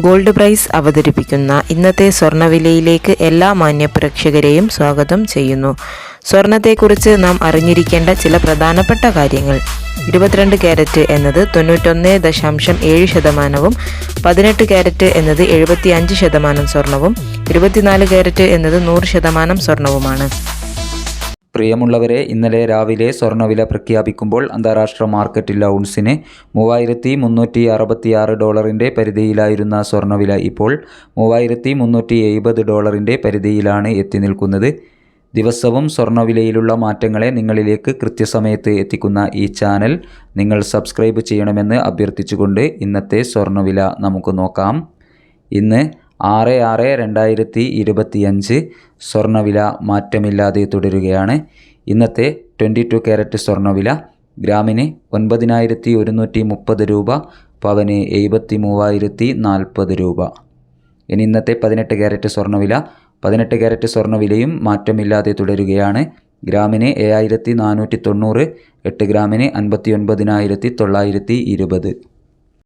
Gold price അവതരിപ്പിക്കുന്ന ഇന്നത്തെ സ്വർണവിലയിലേക്ക് എല്ലാ മാന്യപ്രേക്ഷകരെയും സ്വാഗതം ചെയ്യുന്നു. സ്വർണത്തെക്കുറിച്ച് നാം അറിഞ്ഞിരിക്കേണ്ട ചില പ്രധാനപ്പെട്ട കാര്യങ്ങൾ. ഇരുപത്തിരണ്ട് ക്യാരറ്റ് എന്നത് തൊണ്ണൂറ്റൊന്ന് ദശാംശം ഏഴ് ശതമാനവും പതിനെട്ട് ക്യാരറ്റ് എന്നത് എഴുപത്തി അഞ്ച് ശതമാനം സ്വർണവും ഇരുപത്തിനാല് ക്യാരറ്റ് എന്നത് നൂറ് ശതമാനം സ്വർണവുമാണ്. പ്രിയമുള്ളവരെ ഇന്നലെ രാവിലെ സ്വർണവില പ്രഖ്യാപിക്കുമ്പോൾ അന്താരാഷ്ട്ര മാർക്കറ്റിൽ ഔൺസിന് മൂവായിരത്തി മുന്നൂറ്റി അറുപത്തിയാറ് ഡോളറിന്റെ പരിധിയിലായിരുന്ന സ്വർണവില ഇപ്പോൾ മൂവായിരത്തി മുന്നൂറ്റി എഴുപത് ഡോളറിന്റെ പരിധിയിലാണ് എത്തി നിൽക്കുന്നത്. ദിവസവും സ്വർണവിലയിലുള്ള മാറ്റങ്ങളെ നിങ്ങളിലേക്ക് കൃത്യസമയത്ത് എത്തിക്കുന്ന ഈ ചാനൽ നിങ്ങൾ സബ്സ്ക്രൈബ് ചെയ്യണമെന്ന് അഭ്യർത്ഥിച്ചുകൊണ്ട് ഇന്നത്തെ സ്വർണവില നമുക്ക് നോക്കാം. ഇന്ന് ആറ് ആറ് രണ്ടായിരത്തി ഇരുപത്തിയഞ്ച് സ്വർണവില മാറ്റമില്ലാതെ തുടരുകയാണ്. ഇന്നത്തെ ട്വന്റി ടു ക്യാരറ്റ് സ്വർണവില ഗ്രാമിന് ഒൻപതിനായിരത്തി ഒരുന്നൂറ്റി മുപ്പത് രൂപ പവന് എഴുപത്തി മൂവായിരത്തി നാൽപ്പത് രൂപ. ഇനി ഇന്നത്തെ പതിനെട്ട് ക്യാരറ്റ് സ്വർണവില പതിനെട്ട് ക്യാരറ്റ് സ്വർണവിലയും മാറ്റമില്ലാതെ തുടരുകയാണ്. ഗ്രാമിന് ഏഴായിരത്തി നാനൂറ്റി തൊണ്ണൂറ് എട്ട് ഗ്രാമിന് അൻപത്തി ഒൻപതിനായിരത്തി തൊള്ളായിരത്തി ഇരുപത്.